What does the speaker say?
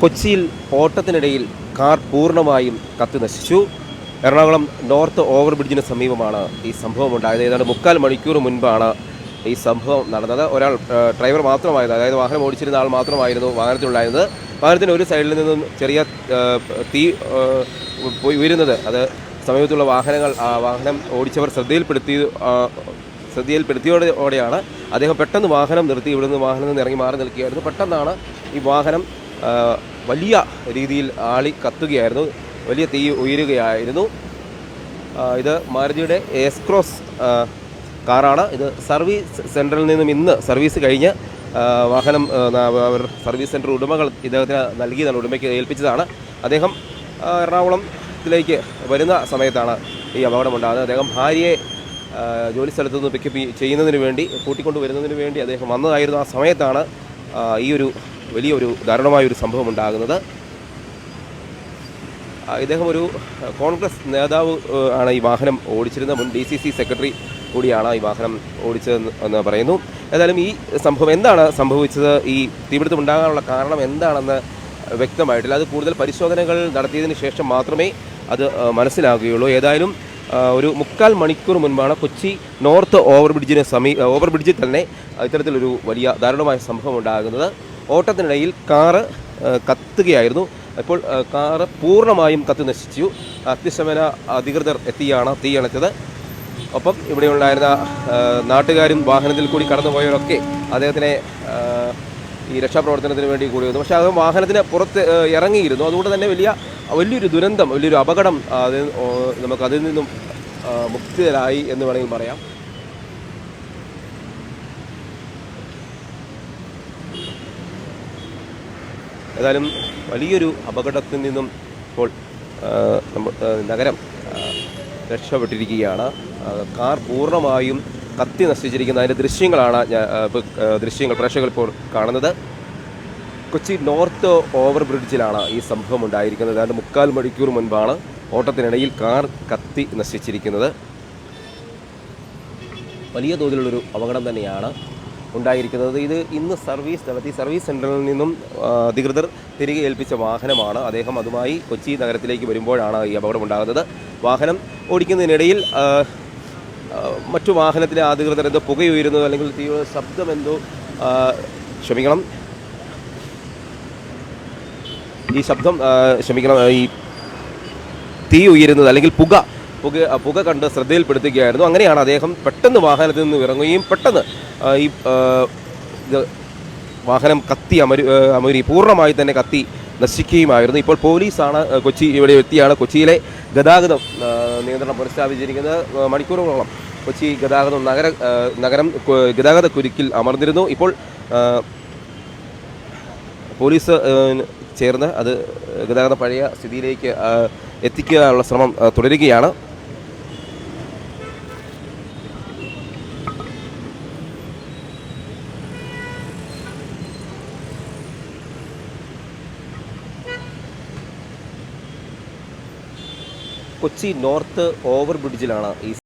കൊച്ചിയിൽ ഓട്ടത്തിനിടയിൽ കാർ പൂർണമായും കത്തി നശിച്ചു. എറണാകുളം നോർത്ത് ഓവർ ബ്രിഡ്ജിന് സമീപമാണ് ഈ സംഭവം ഉണ്ടായത്. ഏതാണ്ട് മുക്കാൽ മണിക്കൂർ മുൻപാണ് ഈ സംഭവം നടന്നത്. ഒരാൾ ഡ്രൈവർ മാത്രമായിരുന്നു. അതായത് വാഹനം ഓടിച്ചിരുന്ന ആൾ മാത്രമായിരുന്നു വാഹനത്തിലുണ്ടായിരുന്നത്. വാഹനത്തിന് ഒരു സൈഡിൽ നിന്നും ചെറിയ തീ പോയി ഉയരുന്നത് അത് സമീപത്തുള്ള വാഹനങ്ങൾ ആ വാഹനം ഓടിച്ചവർ ശ്രദ്ധയിൽപ്പെടുത്തി ശ്രദ്ധയിൽപ്പെടുത്തിയോടെയോടെയാണ് അദ്ദേഹം പെട്ടെന്ന് വാഹനം നിർത്തി. ഇവിടുന്ന് വാഹനം നിന്ന് ഇറങ്ങി മാറി നിൽക്കുകയായിരുന്നു. പെട്ടെന്നാണ് ഈ വാഹനം വലിയ രീതിയിൽ ആളി കത്തുകയായിരുന്നു. വലിയ തീ ഉയരുകയായിരുന്നു. ഇത് മാരുതിയുടെ എസ് ക്രോസ് കാറാണ്. ഇത് സർവീസ് സെന്ററിൽ നിന്നും ഇന്ന് സർവീസ് കഴിഞ്ഞ് വാഹനം അവർ സർവീസ് സെന്റർ ഉടമകൾ ഇദ്ദേഹത്തിന് നൽകിയതാണ് ഉടമയ്ക്ക് ഏൽപ്പിച്ചതാണ്. അദ്ദേഹം എറണാകുളത്തിലേക്ക് വരുന്ന സമയത്താണ് ഈ അപകടമുണ്ടാകുന്നത്. അദ്ദേഹം ഭാര്യയെ ജോലി സ്ഥലത്തു നിന്ന് പിക്കപ്പ് ചെയ്യുന്നതിന് വേണ്ടി കൂട്ടിക്കൊണ്ടു വരുന്നതിന് വേണ്ടി അദ്ദേഹം വന്നതായിരുന്നു ആ സമയത്താണ് ഈ ഒരു വലിയൊരു ദാരുണമായൊരു സംഭവം ഉണ്ടാകുന്നത് ഇദ്ദേഹം ഒരു കോൺഗ്രസ് നേതാവ് ആണ് ഈ വാഹനം ഓടിച്ചിരുന്നത്. മുൻ ഡി സി സി സെക്രട്ടറി കൂടിയാണ് ഈ വാഹനം ഓടിച്ചതെന്ന് എന്ന് പറയുന്നു. ഏതായാലും ഈ സംഭവം എന്താണ് സംഭവിച്ചത്? ഈ തീപിടുത്തം ഉണ്ടാകാനുള്ള കാരണം എന്താണെന്ന് വ്യക്തമായിട്ടില്ല. അത് കൂടുതൽ പരിശോധനകൾ നടത്തിയതിന് ശേഷം മാത്രമേ അത് മനസ്സിലാകുകയുള്ളൂ. ഏതായാലും ഒരു മുക്കാൽ മണിക്കൂർ മുൻപാണ് കൊച്ചി നോർത്ത് ഓവർ ബ്രിഡ്ജിന് സമീ ഓവർ ബ്രിഡ്ജിൽ തന്നെ ഇത്തരത്തിലൊരു വലിയ ദാരുണമായ സംഭവം ഉണ്ടാകുന്നത് ഓട്ടത്തിനിടയിൽ കാറ് കത്തുകയായിരുന്നു. ഇപ്പോൾ കാറ് പൂർണമായും കത്തി നശിച്ചു. അഗ്നിശമന അധികൃതർ എത്തിയാണ് തീ അണച്ചത് ഒപ്പം ഇവിടെ ഉണ്ടായിരുന്ന നാട്ടുകാരും വാഹനത്തിൽ കൂടി കടന്നുപോയവരൊക്കെ അദ്ദേഹത്തിനെ ഈ രക്ഷാപ്രവർത്തനത്തിന് വേണ്ടി കൂടി വന്നു പക്ഷേ അദ്ദേഹം വാഹനത്തിന് പുറത്ത് ഇറങ്ങിയിരുന്നു. അതുകൊണ്ട് തന്നെ വലിയ വലിയൊരു ദുരന്തം വലിയൊരു അപകടം അത് നമുക്ക് അതിൽ നിന്നും മുക്തിതരായി എന്ന് വേണമെങ്കിൽ പറയാം. ഏതായാലും വലിയൊരു അപകടത്തിൽ നിന്നും ഇപ്പോൾ നഗരം രക്ഷപ്പെട്ടിരിക്കുകയാണ്. കാർ പൂർണമായും കത്തി നശിച്ചിരിക്കുന്ന അതിന്റെ ദൃശ്യങ്ങളാണ് ദൃശ്യങ്ങൾ പ്രേക്ഷകർ ഇപ്പോൾ കാണുന്നത്. കൊച്ചി നോർത്ത് ഓവർ ബ്രിഡ്ജിലാണ് ഈ സംഭവം ഉണ്ടായിരിക്കുന്നത്. ഏതാണ്ട് മുക്കാൽ മണിക്കൂർ മുൻപാണ് ഓട്ടത്തിനിടയിൽ കാർ കത്തി നശിച്ചിരിക്കുന്നത്. വലിയ തോതിലുള്ളൊരു അപകടം തന്നെയാണ്. ഉണ്ടായിരിക്കുന്നത്. ഇത് ഇന്ന് സർവീസ് നടത്തി സർവീസ് സെന്ററിൽ നിന്നും അധികൃതർ തിരികെ ഏൽപ്പിച്ച വാഹനമാണ്. അദ്ദേഹം അതുമായി കൊച്ചി നഗരത്തിലേക്ക് വരുമ്പോഴാണ് ഈ അപകടം ഉണ്ടാകുന്നത്. വാഹനം ഓടിക്കുന്നതിനിടയിൽ മറ്റു വാഹനത്തിലെ അധികൃതർ എന്തോ പുകയുയരുന്നു അല്ലെങ്കിൽ തീവ്ര ശബ്ദം എന്തോ ആ, ക്ഷമിക്കണം. ഈ ശബ്ദം ക്ഷമിക്കണം. ഈ തീ ഉയരുന്നത് അല്ലെങ്കിൽ പുക പുക പുക കണ്ട് ശ്രദ്ധയിൽപ്പെടുത്തുകയായിരുന്നു. അങ്ങനെയാണ് അദ്ദേഹം പെട്ടെന്ന് വാഹനത്തിൽ നിന്ന് ഇറങ്ങുകയും പെട്ടെന്ന് ഈ വാഹനം കത്തി അമരു അമരി പൂർണമായി തന്നെ കത്തി നശിക്കുകയുമായിരുന്നു. ഇപ്പോൾ പോലീസാണ് കൊച്ചി ഇവിടെ എത്തിയാണ് കൊച്ചിയിലെ ഗതാഗതം നിയന്ത്രണം പുനഃസ്ഥാപിച്ചിരിക്കുന്നത്. മണിക്കൂറുകളോളം കൊച്ചി ഗതാഗതം നഗര നഗരം ഗതാഗത കുരുക്കിൽ അമർന്നിരുന്നു. ഇപ്പോൾ പോലീസ് ചേർന്ന് അത് ഗതാഗതം പഴയ സ്ഥിതിയിലേക്ക് എത്തിക്കാനുള്ള ശ്രമം തുടരുകയാണ്. കൊച്ചി നോർത്ത് ഓവർ ബ്രിഡ്ജിലാണ് ഈ